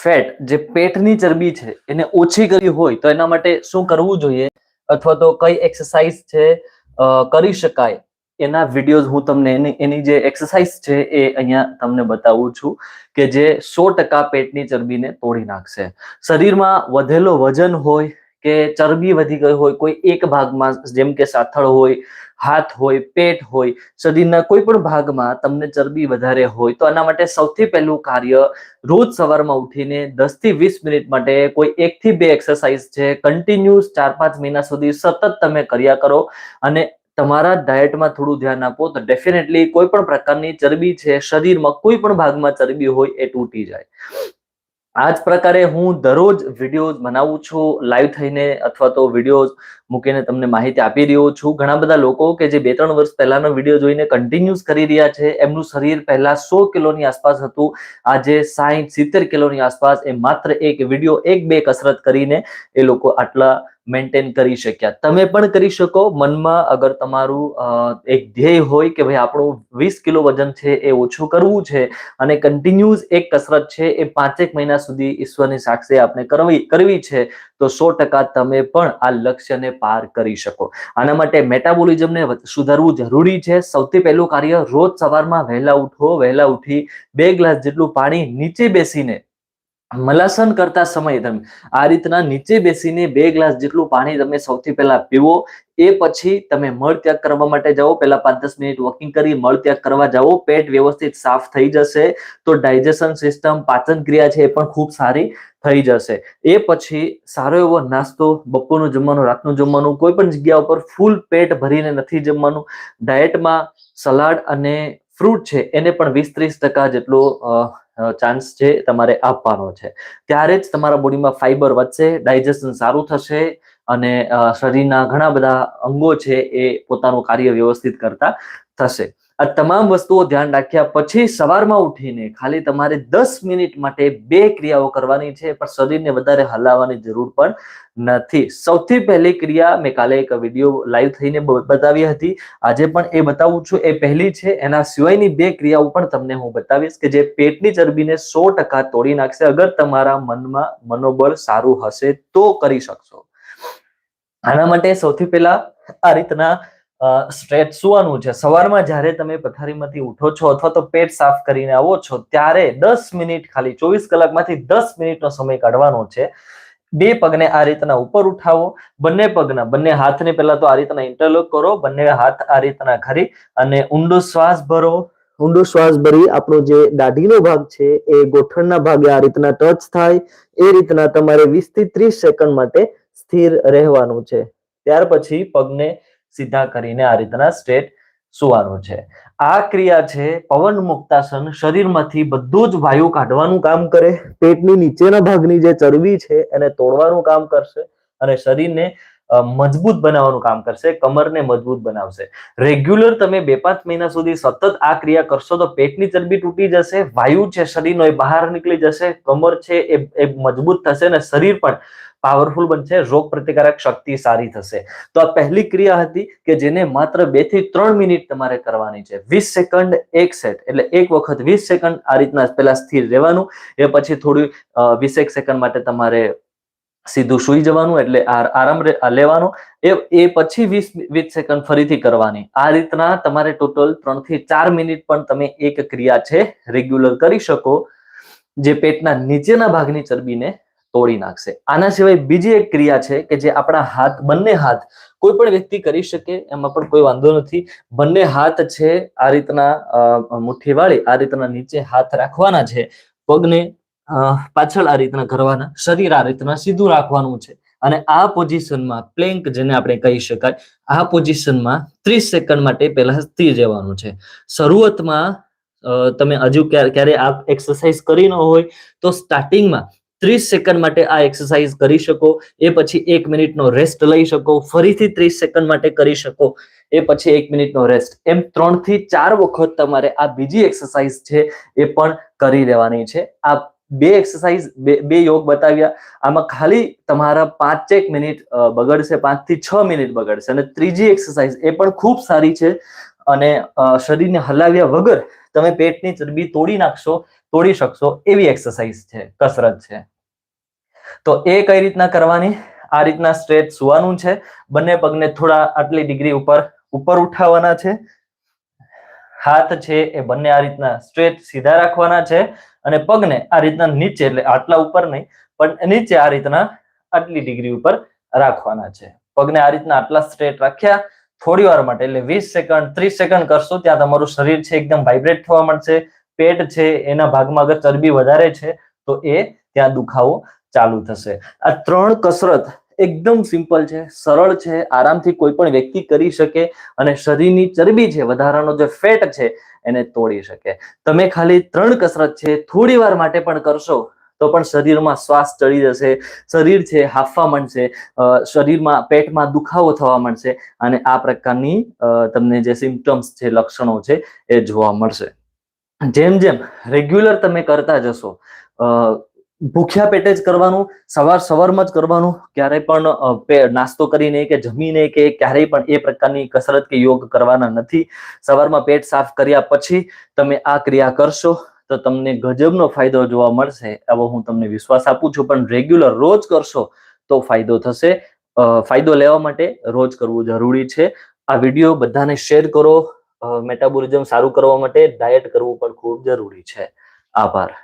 Fat જે પેટની ચરબી છે, એને ઓછી કરવી હોય તો એના માટે શું કરવું જોઈએ? અથવા તો કઈ એક્સરસાઇઝ છે કરી શકાય? એના વિડીયોઝ હું તમને એની એની જે એક્સરસાઇઝ છે એ અહીંયા તમને બતાવું છું કે જે સો ટકા પેટની ચરબીને તોડી નાખશે. શરીરમાં વધેલો વજન હોય કે ચરબી વધી ગઈ હોય, કોઈ એક ભાગમાં જેમ કે સાથળ હોય, હાથ હોય, પેટ હોય, શરીરના કોઈ પણ ભાગમાં તમને ચરબી વધારે હોય, તો આના માટે સૌથી પહેલું કાર્ય રોજ સવારમાં ઉઠીને દસથી વીસ મિનિટ માટે કોઈ એક થી બે એક્સરસાઇઝ છે. કન્ટિન્યુઅસ ચાર પાંચ મહિના સુધી સતત તમે કર્યા કરો અને તમારા ડાયટમાં થોડું ધ્યાન આપો, તો ડેફિનેટલી કોઈ પણ પ્રકારની ચરબી છે, શરીરમાં કોઈ પણ ભાગમાં ચરબી હોય એ તૂટી જાય. આ જ પ્રકારે હું દરરોજ વિડીયોઝ બનાવું છું, લાઈવ થઈને અથવા તો વિડીયોઝ મૂકીને તમને માહિતી આપી રહ્યો છું. ઘણા બધા લોકો કે જે બે ત્રણ વર્ષ પહેલાનો વીડિયો જોઈને કન્ટિન્યુઅસ કરી રહ્યા છે, એમનું શરીર પહેલા સો કિલોની આસપાસ હતું, આજે સાહીઠ સિત્તેર કિલોની આસપાસ એ માત્ર એક વીડિયો, એક બે કસરત કરીને એ લોકો આટલા મેન્ટેન કરી શક્યા. તમે પણ કરી શકો. મનમાં અગર તમારું એક ધ્યેય હોય કે ભાઈ આપણું વીસ કિલો વજન છે એ ઓછું કરવું છે અને કન્ટિન્યુઅસ એક કસરત છે એ પાંચેક મહિના સુધી ઈશ્વરની સાક્ષી આપણે કરવી કરવી છે, તો સો ટકા તમે પણ આ લક્ષ્યને પાર કરી શકો. આના માટે મેટાબોલિઝમને સુધારવું જરૂરી છે. સૌથી પહેલું કાર્ય રોજ સવારમાં વહેલા ઉઠો. વહેલા ઉઠી બે ગ્લાસ જેટલું પાણી નીચે બેસીને મલાસન કરતા સમયે તમે આ રીતના નીચે બેસીને બે ગ્લાસ જેટલું પાણી તમે સૌથી પહેલા પીવો, એ પછી તમે મળ ત્યાગ કરવા માટે જાઓ. પહેલા પાંચ દસ મિનિટ વોકિંગ કરી મળ ત્યાગ કરવા જાઓ. પેટ વ્યવસ્થિત સાફ થઈ જશે તો ડાયજેશન સિસ્ટમ પાચન ક્રિયા છે એ પણ ખૂબ સારી થઈ જશે. એ પછી સારો એવો નાસ્તો, બપોરનું જમવાનું, રાતનું જમવાનું, કોઈ પણ જગ્યા ઉપર ફૂલ પેટ ભરીને નથી જમવાનું. ડાયટમાં સલાડ અને ફ્રૂટ છે એને પણ વીસ ત્રીસ ટકા જેટલો ચાન્સ છે તમારે આપવાનો છે. ત્યારે જ તમારા બોડીમાં ફાઈબર વધશે ડાયજેશન સારું થશે અને શરીરના ઘણા બધા અંગો છે એ પોતાનું કાર્ય વ્યવસ્થિત કરતા થશે. આ તમામ વસ્તુઓ ધ્યાન રાખ્યા પછી સવારમાં ઉઠીને ખાલી તમારે દસ મિનિટ માટે બે ક્રિયાઓ કરવાની છે, પણ શરીરને વધારે હલાવવાની જરૂર પણ નથી. સૌથી પહેલી ક્રિયા મેં કાલે એક વીડિયો લાઈવ થઈને બતાવી હતી. આજે પણ એ બતાવું છું. એ પહેલી છે. એના સિવાયની બે ક્રિયાઓ પણ તમને હું બતાવીશ કે જે પેટની ચરબીને સો ટકા તોડી નાખશે. અગર તમારા મનમાં મનોબળ સારું હશે તો કરી શકશો. આના માટે સૌથી પહેલા આ રીતના સ્ટ્રેચ સુવાનું છે. સવારમાં જ્યારે તમે પથારીમાંથી ઉઠો છો અથવા તો પેટ સાફ કરીને આવો છો, ત્યારે દસ મિનિટ ખાલી, ચોવીસ કલાકમાંથી દસ મિનિટનો સમય કાઢવાનો છે. બે પગને આ રીતના ઉપર ઉઠાવો. બંને પગના, બંને હાથને પહેલા તો આ રીતના ઇન્ટરલોક કરો. બંને હાથ આ રીતના ખરી અને ઊંડો શ્વાસ ભરો. ઊંડો શ્વાસ ભરી આપણો જે દાઢીનો ભાગ છે એ ગોઠણના ભાગે આ રીતના ટચ થાય. એ રીતના તમારે વીસથી ત્રીસ સેકન્ડ માટે સ્થિર રહેવાનું છે. ત્યાર પછી પગને સીધા કરીને આ રીતના સ્ટેટ સુવાનું છે. આ ક્રિયા છે પવન મુક્તાસન શરીરમાંથી બધું જ વાયુ કાઢવાનું કામ કરે. પેટની નીચેના ભાગની જે ચરબી છે એને તોડવાનું કામ કરશે અને શરીરને મજબૂત બનાવવાનું કામ કરશે, કમરને મજબૂત બનાવશે. રેગ્યુલર તમે બે પાંચ મહિના સુધી સતત આ ક્રિયા કરશો તો પેટની ચરબી તૂટી જશે, વાયુ છે શરીરનો એ બહાર નીકળી જશે, કમર છે એ મજબૂત થશે અને શરીર પણ પાવરફુલ બનશે રોગ પ્રતિકારક શક્તિ સારી થશે. તો આ પહેલી ક્રિયા હતી કે જેને માત્ર બેથી ત્રણ મિનિટ તમારે કરવાની છે. વીસ સેકન્ડ એક સેટ, એટલે એક વખત વીસ સેકન્ડ આ રીતના પહેલા સ્થિર રહેવાનું, એ પછી થોડી વીસેક સેકન્ડ માટે તમારે સીધું સુઈ જવાનું, એટલે આરામ લેવાનો. એ એ પછી વીસ વીસ સેકન્ડ ફરીથી કરવાની. આ રીતના તમારે ટોટલ ત્રણથી ચાર મિનિટ પણ તમે એક ક્રિયા છે, રેગ્યુલર કરી શકો, જે પેટના નીચેના ભાગની ચરબીને તોડી નાખશે. આના સિવાય બીજી એક ક્રિયા છે કે જે આપણા હાથ, બંને હાથ કોઈ પણ વ્યક્તિ કરી શકે, એમાં પણ કોઈ વાંધો નથી. બંને હાથ છે આ રીતના મુઠ્ઠી વાળી આ રીતના નીચે હાથ રાખવાના છે. પગને પાછળ આ રીતના કરવાના, શરીર આ રીતના સીધું રાખવાનું છે. અને આ પોઝિશનમાં પ્લેન્ક જેને આપણે કહી શકાય, આ પોઝિશનમાં ત્રીસ સેકન્ડ માટે પહેલા સ્થિર જવાનું છે. શરૂઆતમાં તમે હજુ ક્યારે આ એક્સરસાઇઝ કરી ન હોય, તો સ્ટાર્ટિંગમાં ત્રીસ સેકન્ડ માટે આ એક્સરસાઇઝ કરી શકો, એ પછી એક મિનિટનો રેસ્ટ લઈ શકો, ફરીથી ત્રીસ સેકન્ડ માટે કરી શકો, એ પછી એક મિનિટનો રેસ્ટ એમ ત્રણથી ચાર વખત તમારે આ બીજી એક્સરસાઇઝ છે એ પણ કરી લેવાની છે. આ બે એક્સરસાઇઝ બે બે યોગ બતાવ્યા. આમાં ખાલી તમારા પાંચેક મિનિટ બગડશે પાંચથી છ મિનિટ બગડશે અને ત્રીજી એક્સરસાઇઝ એ પણ ખૂબ સારી છે અને શરીરને હલાવ્યા વગર તમે પેટની ચરબી તોડી નાખશો તોડી શકશો એવી એક્સરસાઇઝ છે, કસરત છે. તો એ કઈ રીતના કરવાની? આ રીતના સ્ટ્રેટ સુવાનું છે. બંને પગને થોડા આટલી ડિગ્રી ઉપર ઉપર ઉઠાવવાના છે. હાથ છે એ બંને આ રીતના સ્ટ્રેટ સીધા રાખવાના છે અને પગને આ રીતના નીચે, એટલે આટલા ઉપર નહીં, પણ નીચે આ રીતના આટલી ડિગ્રી ઉપર રાખવાના છે. પગને આ રીતના આટલા સ્ટ્રેટ રાખ્યા, થોડી વાર માટે, એટલે વીસ સેકન્ડ ત્રીસ સેકન્ડ કરશો, ત્યાં તમારું શરીર છે, એકદમ વાઇબ્રેટ થવા મળશે પેટ છે, એના ભાગમાં અગર ચરબી વધારે છે, તો એ ત્યાં દુખાવો ચાલુ થશે. આ ત્રણ કસરત એકદમ સિમ્પલ છે, સરળ છે, આરામથી કોઈ પણ વ્યક્તિ કરી શકે અને શરીરની ચરબી છે, વધારાનો જે ફેટ છે, એને તોડી શકે. તમે ખાલી ત્રણ કસરત છે, થોડી વાર માટે પણ કરશો, તો પણ શરીરમાં શ્વાસ ચડી જશે, શરીર છે, હાફવા માંડશે શરીરમાં, પેટમાં દુખાવો થવા માંડશે, અને આ પ્રકારની તમને જે સિમ્પટમ્સ છે, લક્ષણો છે, એ જોવા મળશે. જેમ જેમ રેગ્યુલર તમે કરતા જશો ભૂખ્યા પેટે જ કરવાનું, સવાર સવારમાં જ કરવાનું, ક્યારેય પણ નાસ્તો કરીને કે જમીને કે ક્યારેય પણ એ પ્રકારની કસરત કે યોગ કરવાના નથી. સવારમાં પેટ સાફ કર્યા પછી તમે આ ક્રિયા કરશો, તો તમને ગજબનો ફાયદો જોવા મળશે. એવો હું તમને વિશ્વાસ આપું છું, પણ રેગ્યુલર રોજ કરશો તો ફાયદો થશે. ફાયદો લેવા માટે રોજ કરવું જરૂરી છે. આ વીડિયો બધાને શેર કરો. મેટાબોલિઝમ સારું કરવા માટે ડાયટ કરવું પણ ખૂબ જરૂરી છે. આભાર.